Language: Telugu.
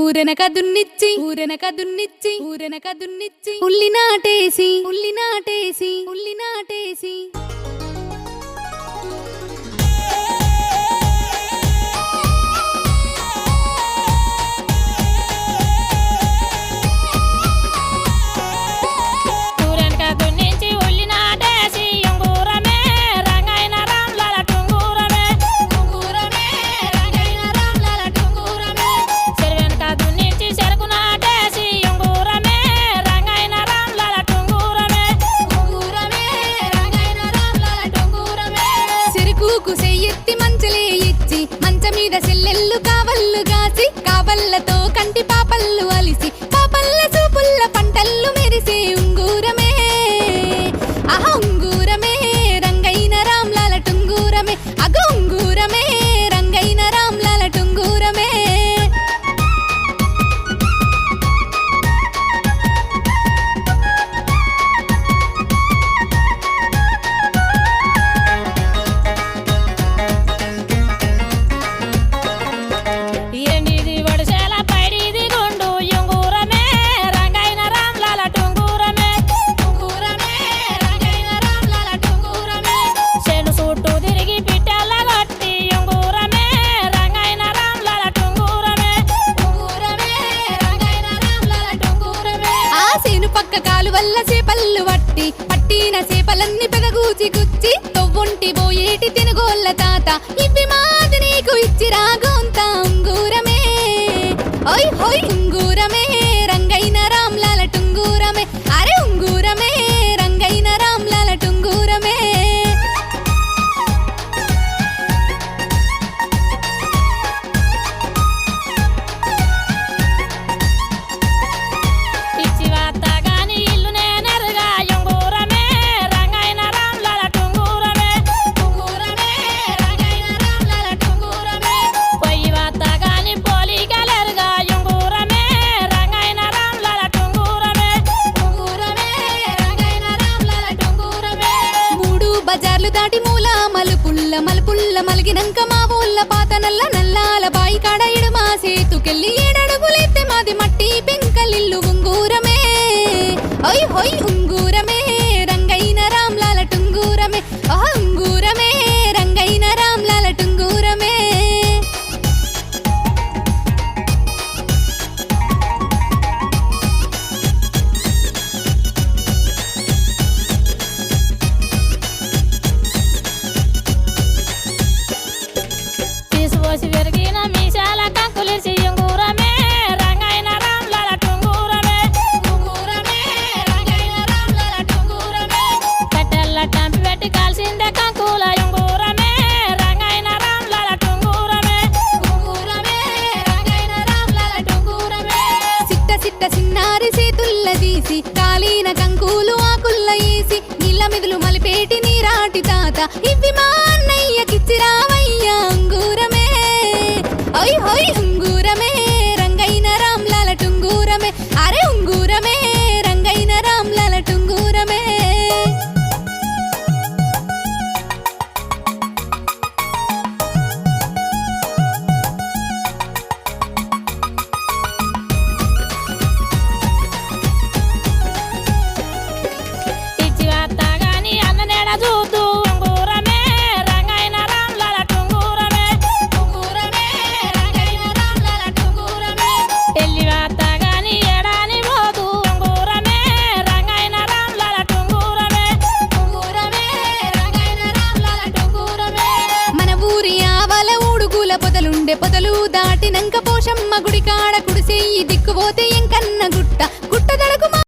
ఊరనక దున్నిచ్చి ఊరనక దున్నిచ్చి ఊరనక దున్నిచ్చి ఉల్లి నాటేసి ఉల్లి నాటేసి ఉల్లి నాటేసి. చెయ్యెత్తి మంచలే ఇచ్చి మంచ మీద సెల్లెల్లు పట్టిన చేపలన్నీ పెదగూచి గుచ్చి తొవ్వుంటి పోయేటి తినుగోళ్ళ తాత. ఇవి మాది నీకు ఇచ్చి రాగోంత అంగూరమే. ఓయ్ హోయ్ మలిగినంక మా ఊళ్ళ పాత నల్ల నల్లాల బాయి కాడ ఇడుమా సేతుకెళ్ళి ఏడడుగులెత్తే మాది మట్టి పెంకలిల్లు ఉంగూరమే. ఒయ్ హొయ్ చేసి కాలిన కంకులు ఆకుల్ల వేసి నీళ్ళ మెదులు మలిపేటి నీరాటి తాత. పొదలుండే పొదలు దాటినంక పోషమ్మ గుడి కాడ కుడిసేయి దిక్కుపోతే ఇంకన్న గుట్ట. గుట్టదల